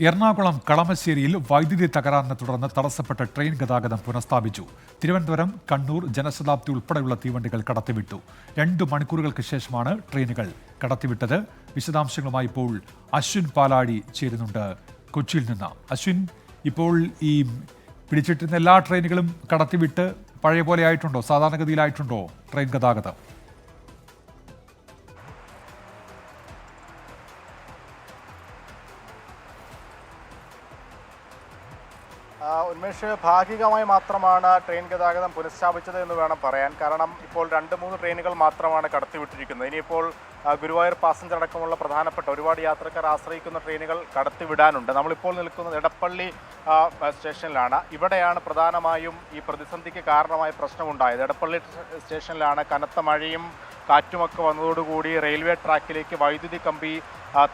എറണാകുളം കളമശ്ശേരിയിൽ വൈദ്യുതി തകരാറിനെ തുടർന്ന് തടസ്സപ്പെട്ട ട്രെയിൻ ഗതാഗതം പുനഃസ്ഥാപിച്ചു. തിരുവനന്തപുരം കണ്ണൂർ ജനശതാബ്ദി ഉൾപ്പെടെയുള്ള തീവണ്ടികൾ കടത്തിവിട്ടു. രണ്ടു മണിക്കൂറുകൾക്ക് ശേഷമാണ് ട്രെയിനുകൾ കടത്തിവിട്ടത്. വിശദാംശങ്ങളുമായി ഇപ്പോൾ അശ്വിൻ പാലാടി ചേരുന്നുണ്ട് കൊച്ചിയിൽ നിന്ന്. അശ്വിൻ ഇപ്പോൾ ഈ പിടിച്ചിട്ടിരുന്ന എല്ലാ ട്രെയിനുകളും കടത്തിവിട്ട് പഴയ പോലെ ആയിട്ടുണ്ടോ? സാധാരണഗതിയിലായിട്ടുണ്ടോ ട്രെയിൻ ഗതാഗതം? ഉന്മേഷ് ഭാഗികമായി മാത്രമാണ് ട്രെയിൻ ഗതാഗതം പുനഃസ്ഥാപിച്ചത് എന്ന് വേണം പറയാൻ. കാരണം ഇപ്പോൾ രണ്ട് മൂന്ന് ട്രെയിനുകൾ മാത്രമാണ് കടത്തിവിട്ടിരിക്കുന്നത്. ഇനിയിപ്പോൾ ഗുരുവായൂർ പാസഞ്ചർ അടക്കമുള്ള പ്രധാനപ്പെട്ട ഒരുപാട് യാത്രക്കാർ ആശ്രയിക്കുന്ന ട്രെയിനുകൾ കടത്തിവിടാനുണ്ട്. നമ്മളിപ്പോൾ നിൽക്കുന്നത് എടപ്പള്ളി സ്റ്റേഷനിലാണ്. ഇവിടെയാണ് പ്രധാനമായും ഈ പ്രതിസന്ധിക്ക് കാരണമായ പ്രശ്നമുണ്ടായത്. എടപ്പള്ളി സ്റ്റേഷനിലാണ് കനത്ത മഴയും കാറ്റുമൊക്കെ വന്നതോടുകൂടി റെയിൽവേ ട്രാക്കിലേക്ക് വൈദ്യുതി കമ്പി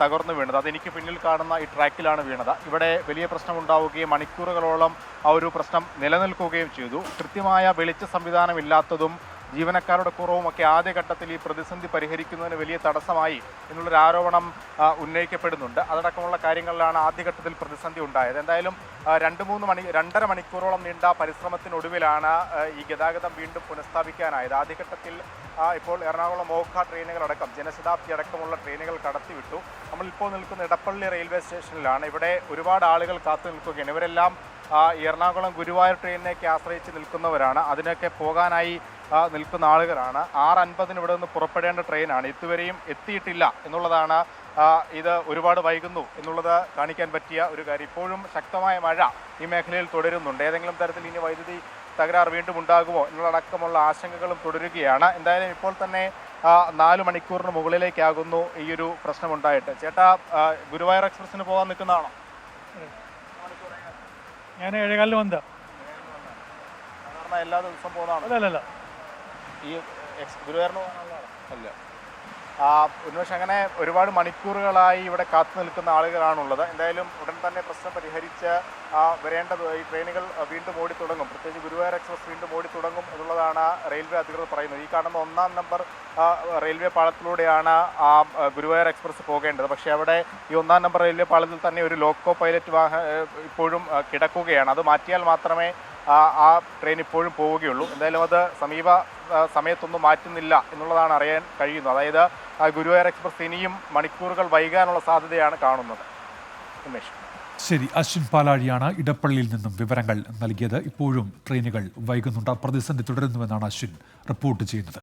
തകർന്നു വീണത്. അതെനിക്ക് പിന്നിൽ കാണുന്ന ഈ ട്രാക്കിലാണ് വീണത്. ഇവിടെ വലിയ പ്രശ്നം ഉണ്ടാവുകയും മണിക്കൂറുകളോളം ആ ഒരു പ്രശ്നം നിലനിൽക്കുകയും ചെയ്തു. കൃത്യമായ വെളിച്ച സംവിധാനം ഇല്ലാത്തതും ജീവനക്കാരുടെ കുറവും ഒക്കെ ആദ്യഘട്ടത്തിൽ ഈ പ്രതിസന്ധി പരിഹരിക്കുന്നതിന് വലിയ തടസ്സമായി എന്നുള്ളൊരു ആരോപണം ഉന്നയിക്കപ്പെടുന്നുണ്ട്. അതടക്കമുള്ള കാര്യങ്ങളിലാണ് ആദ്യഘട്ടത്തിൽ പ്രതിസന്ധി ഉണ്ടായത്. എന്തായാലും രണ്ട് മൂന്ന് മണി രണ്ടര മണിക്കൂറോളം നീണ്ട പരിശ്രമത്തിനൊടുവിലാണ് ഈ ഗതാഗതം വീണ്ടും പുനഃസ്ഥാപിക്കാനായത്. ആദ്യഘട്ടത്തിൽ ഇപ്പോൾ എറണാകുളം ഓഖ ട്രെയിനുകളടക്കം ജനശതാബ്ദി അടക്കമുള്ള ട്രെയിനുകൾ കടത്തിവിട്ടു. നമ്മളിപ്പോൾ നിൽക്കുന്ന ഇടപ്പള്ളി റെയിൽവേ സ്റ്റേഷനിലാണ്. ഇവിടെ ഒരുപാട് ആളുകൾ കാത്തു നിൽക്കുകയാണ്. ഇവരെല്ലാം എറണാകുളം ഗുരുവായൂർ ട്രെയിനിനെയൊക്കെ ആശ്രയിച്ച് നിൽക്കുന്നവരാണ്. അതിനൊക്കെ പോകാനായി നിൽക്കുന്ന ആളുകളാണ്. ആറ് അൻപതിന് ഇവിടെ നിന്ന് പുറപ്പെടേണ്ട ട്രെയിനാണ്. ഇതുവരെയും എത്തിയിട്ടില്ല എന്നുള്ളതാണ് ഇത് ഒരുപാട് വൈകുന്നു എന്നുള്ളത് കാണിക്കാൻ പറ്റിയ ഒരു കാര്യം. ഇപ്പോഴും ശക്തമായ മഴ ഈ മേഖലയിൽ തുടരുന്നുണ്ട്. ഏതെങ്കിലും തരത്തിൽ ഇനി വൈദ്യുതി തകരാർ വീണ്ടും ഉണ്ടാകുമോ എന്നുള്ളടക്കമുള്ള ആശങ്കകളും തുടരുകയാണ്. എന്തായാലും ഇപ്പോൾ തന്നെ നാല് മണിക്കൂറിന് മുകളിലേക്കാകുന്നു ഈ ഒരു പ്രശ്നമുണ്ടായിട്ട്. ചേട്ടാ ഗുരുവായൂർ എക്സ്പ്രസ്സിന് പോകാൻ നിൽക്കുന്നതാണോ? ഞാൻ ഏഴേകാലിന് വന്നതാണ് എല്ലാ ദിവസവും പോകുന്നതാണോ? അല്ലല്ലോ അല്ല അല്ല ഈ ഗുരുവായൂരിന് പോകാനുള്ളതാണോ അല്ല. ആ ഉന്മേഷ് അങ്ങനെ ഒരുപാട് മണിക്കൂറുകളായി ഇവിടെ കാത്തു നിൽക്കുന്ന ആളുകളാണുള്ളത്. എന്തായാലും ഉടൻ തന്നെ പ്രശ്നം പരിഹരിച്ച് ആ, വരേണ്ടത് ഈ ട്രെയിനുകൾ വീണ്ടും ഓടി തുടങ്ങും. പ്രത്യേകിച്ച് ഗുരുവായൂർ എക്സ്പ്രസ് വീണ്ടും ഓടി തുടങ്ങും എന്നുള്ളതാണ് റെയിൽവേ അധികൃതർ പറയുന്നത്. ഈ കാണുന്ന ഒന്നാം നമ്പർ റെയിൽവേ പാളത്തിലൂടെയാണ് ആ ആ, ഗുരുവായൂർ എക്സ്പ്രസ് പോകേണ്ടത്. പക്ഷേ അവിടെ ഈ ഒന്നാം നമ്പർ റെയിൽവേ പാളത്തിൽ തന്നെ ഒരു ലോക്കോ പൈലറ്റ് വാഹ ഇപ്പോഴും കിടക്കുകയാണ്. അത് മാറ്റിയാൽ മാത്രമേ ആ ട്രെയിൻ ഇപ്പോഴും പോവുകയുള്ളൂ. എന്തായാലും അത് സമീപ സമയത്തൊന്നും മാറ്റുന്നില്ല എന്നുള്ളതാണ് അറിയാൻ കഴിയുന്നത്. അതായത് ഗുരുവായൂർ എക്സ്പ്രസ് ഇനിയും മണിക്കൂറുകൾ വൈകാനുള്ള സാധ്യതയാണ് കാണുന്നത്. ഉമേഷ്. ശരി അശ്വിൻ പാലാഴിയാണ് ഇടപ്പള്ളിയിൽ നിന്നും വിവരങ്ങൾ നൽകിയത്. ഇപ്പോഴും ട്രെയിനുകൾ വൈകുന്നുണ്ട്. പ്രതിസന്ധി തുടരുന്നുവെന്നാണ് അശ്വിൻ റിപ്പോർട്ട് ചെയ്യുന്നത്.